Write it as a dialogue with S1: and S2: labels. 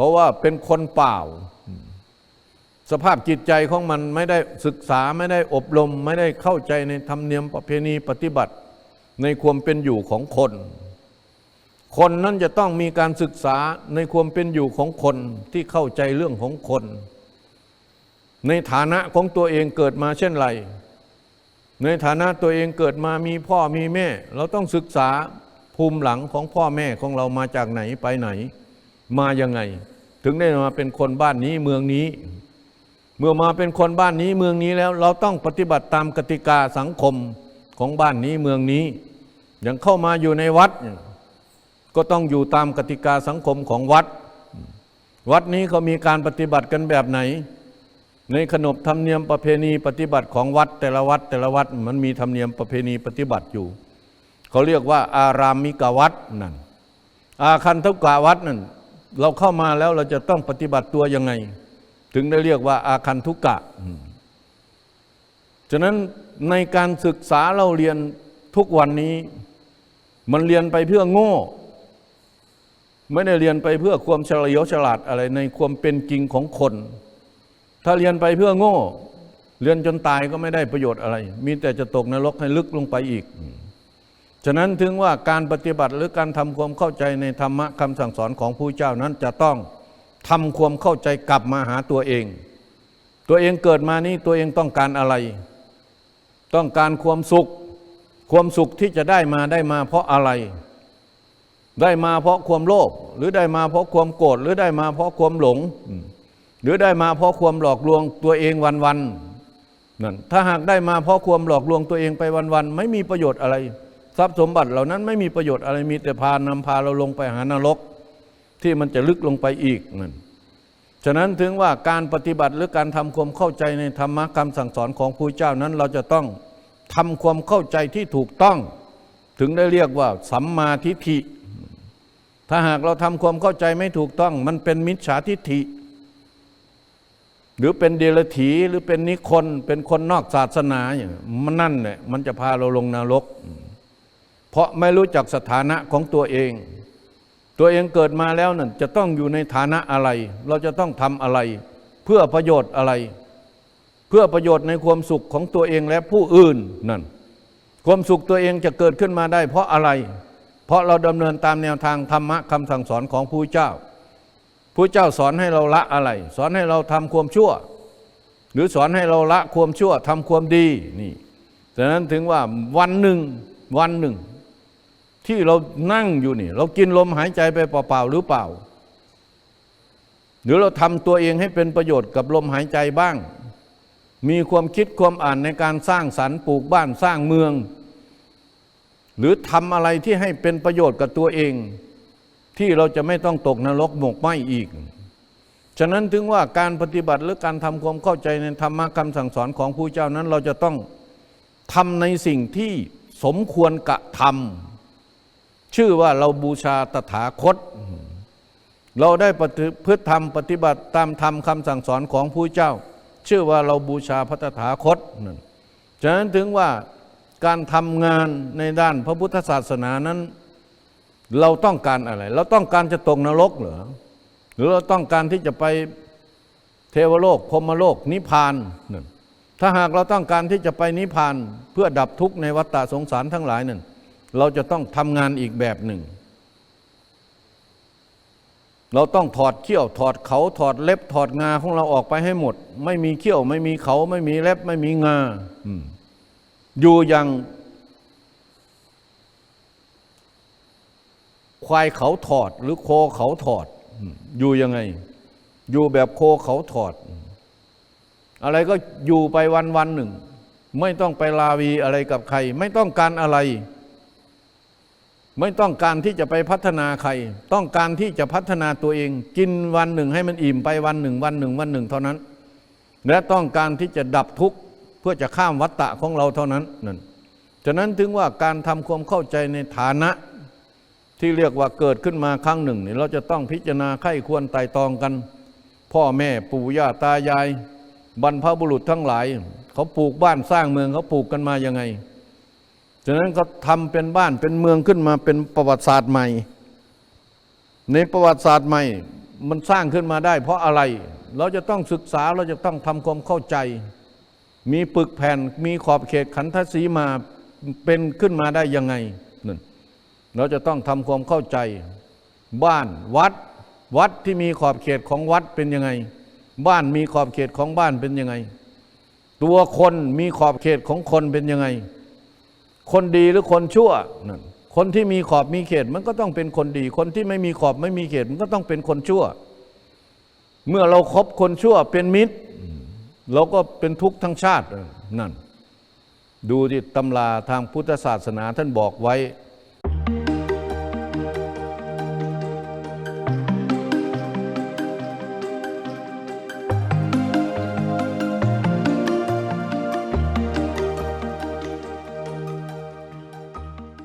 S1: เขาว่าเป็นคนเปล่า สภาพจิตใจของมันไม่ได้ศึกษาไม่ได้อบรม ไม่ได้เข้าใจในธรรมเนียมประเพณีปฏิบัติในความเป็นอยู่ของคน คนนั้นจะต้องมีการศึกษาในความเป็นอยู่ของคนที่เข้าใจเรื่องของคน ในฐานะของตัวเองเกิดมาเช่นไร ในฐานะตัวเองเกิดมามีพ่อมีแม่ เราต้องศึกษาภูมิหลังของพ่อแม่ของเรามาจากไหนไปไหน มายังไง ถึงได้มาเป็นคนบ้านนี้เมืองนี้ เมื่อมาเป็นคนบ้านนี้เมืองนี้แล้ว เราต้องปฏิบัติตามกติกาสังคมของบ้านนี้เมืองนี้ อย่างเข้ามาอยู่ในวัด ก็ต้องอยู่ตามกติกาสังคมของวัด วัดนี้เขามีการปฏิบัติกันแบบไหน ในขนบธรรมเนียมประเพณีปฏิบัติของวัด แต่ละวัดแต่ละวัดมันมีธรรมเนียมประเพณีปฏิบัติอยู่ เขาเรียกว่าอารามิกวัดนั่นอาคันทุกะวัดนั่น เราเข้ามาแล้วเราจะต้องปฏิบัติตัวยังไง ถึงได้เรียกว่าอาคันทุกะฉะนั้นในการศึกษาเราเรียนทุกวันนี้ มันเรียนไปเพื่อโง่ ไม่ได้เรียนไปเพื่อความเฉลียวฉลาดอะไรในความเป็นจริงของคน ถ้าเรียนไปเพื่อโง่ เรียนจนตายก็ไม่ได้ประโยชน์อะไร มีแต่จะตกนรกให้ลึกลงไปอีก ฉะนั้นถึงว่าการปฏิบัติหรือการทำความเข้าใจในธรรมะคำสั่งสอนของผู้เจ้านั้นจะต้องทำความเข้าใจกลับมาหาตัวเอง ตัวเองเกิดมานี้ตัวเองต้องการอะไร ต้องการความสุข ความสุขที่จะได้มาได้มาเพราะอะไร ได้มาเพราะความโลภหรือได้มาเพราะความโกรธหรือได้มาเพราะความหลง หรือได้มาเพราะความหลอกลวงตัวเองวันๆนั่นถ้าหากได้มาเพราะความหลอกลวงตัวเองไปวันๆไม่มีประโยชน์อะไร ทรัพย์สมบัติเหล่านั้นไม่มีประโยชน์อะไรมีแต่พานำพาเราลงไปหานรก ที่มันจะลึกลงไปอีกนั่นฉะนั้นถึงว่าการปฏิบัติหรือการทำความเข้าใจในธรรมะคำสั่งสอนของผู้เจ้านั้นเราจะต้องทำความเข้าใจที่ถูกต้อง ถึงได้เรียกว่าสัมมาทิฏฐิ ถ้าหากเราทำความเข้าใจไม่ถูกต้อง มันเป็นมิจฉาทิฏฐิ หรือเป็นเดรัจฉีหรือเป็นนิคนเป็นคนนอกศาสนาอย่างมันนั่นเนี่ยมันจะพาเราลงนรก เพราะไม่รู้จักสถานะของตัวเอง ตัวเองเกิดมาแล้วนั่นจะต้องอยู่ในฐานะอะไร เราจะต้องทำอะไร เพื่อประโยชน์อะไร เพื่อประโยชน์ในความสุขของตัวเองและผู้อื่นนั่น ความสุขตัวเองจะเกิดขึ้นมาได้ เพราะอะไร เพราะเราดำเนินตามแนวทางธรรมะคำสั่งสอนของผู้เจ้าผู้เจ้าสอนให้เราละอะไร สอนให้เราทำความชั่ว หรือสอนให้เราละความชั่วทำความดีนี่ฉะนั้นถึงว่าวันหนึ่งวันหนึ่ง ที่เรานั่งอยู่นี่ เรากินลมหายใจไปเปล่าๆหรือเปล่า หรือเราทำตัวเองให้เป็นประโยชน์กับลมหายใจบ้าง มีความคิดความอ่านในการสร้างสรรค์ปลูกบ้านสร้างเมือง หรือทำอะไรที่ให้เป็นประโยชน์กับตัวเอง ที่เราจะไม่ต้องตกนรกหมกไหมอีก ฉะนั้นถึงว่าการปฏิบัติหรือการทำความเข้าใจในธรรมะคำสั่งสอนของผู้เจ้านั้นเราจะต้องทำในสิ่งที่สมควรกระทำ ชื่อว่าเราบูชาตถาคต เราได้ปฏิพฤติธรรมปฏิบัติตามธรรมคำสั่งสอนของผู้เจ้า ชื่อว่าเราบูชาพระตถาคตนั่นฉะนั้นถึงว่าการทำงานในด้านพระพุทธศาสนานั้น เราต้องการอะไร เราต้องการจะตกนรกเหรอหรือเราต้องการที่จะไปเทวโลกพรมโลกนิพพานนั่นถ้าหากเราต้องการที่จะไปนิพพานเพื่อดับทุกข์ในวัฏฏะสงสารทั้งหลายนั่น เราจะต้องทำงานอีกแบบหนึ่ง เราต้องถอดเขี้ยว ถอดเขาถอดเล็บ ถอดงาของเราออกไปให้หมด ไม่มีเขี้ยวไม่มีเขาไม่มีเล็บ ไม่มีงาอยู่อย่างควายเขาถอดหรือโคเขาถอด อยู่ยังไง อยู่แบบโคเขาถอด อะไรก็อยู่ไปวันวันหนึ่ง ไม่ต้องไปลาวีอะไรกับใคร ไม่ต้องการอะไร ไม่ต้องการที่จะไปพัฒนาใคร ต้องการที่จะพัฒนาตัวเอง กินวันหนึ่งให้มันอิ่มไปวันหนึ่งวันหนึ่งวันหนึ่งเท่านั้น และต้องการที่จะดับทุกข์เพื่อจะข้ามวัฏฏะของเราเท่านั้นนั่นฉะนั้นถึงว่าการทำความเข้าใจในฐานะที่เรียกว่าเกิดขึ้นมาครั้งหนึ่งนี่เราจะต้องพิจารณาไข้ควรไต่ตองกัน พ่อแม่ปู่ย่าตายาย บรรพบุรุษทั้งหลาย เขาปลูกบ้านสร้างเมืองเขาปลูกกันมายังไง ฉะนั้นเขาทำเป็นบ้านเป็นเมืองขึ้นมาเป็นประวัติศาสตร์ใหม่ ในประวัติศาสตร์ใหม่มันสร้างขึ้นมาได้ เพราะอะไร เราจะต้องศึกษาเราจะต้องทำความเข้าใจ มีปึกแผ่นมีขอบเขตขันธสีมาเป็นขึ้นมาได้ยังไงนั่นเราจะต้องทำความเข้าใจ บ้านวัดวัดที่มีขอบเขตของวัดเป็นยังไง บ้านมีขอบเขตของบ้านเป็นยังไง ตัวคนมีขอบเขตของคนเป็นยังไง คนดีหรือคนชั่วนั่นคนที่มีขอบมีเขตมันก็ต้องเป็นคนดี คนที่ไม่มีขอบไม่มีเขตมันก็ต้องเป็นคนชั่ว เมื่อเราครบคนชั่วเป็นมิตร เราก็เป็นทุกข์ทั้งชาตินั่น ดูที่ตำราทางพุทธศาสนาท่านบอกไว้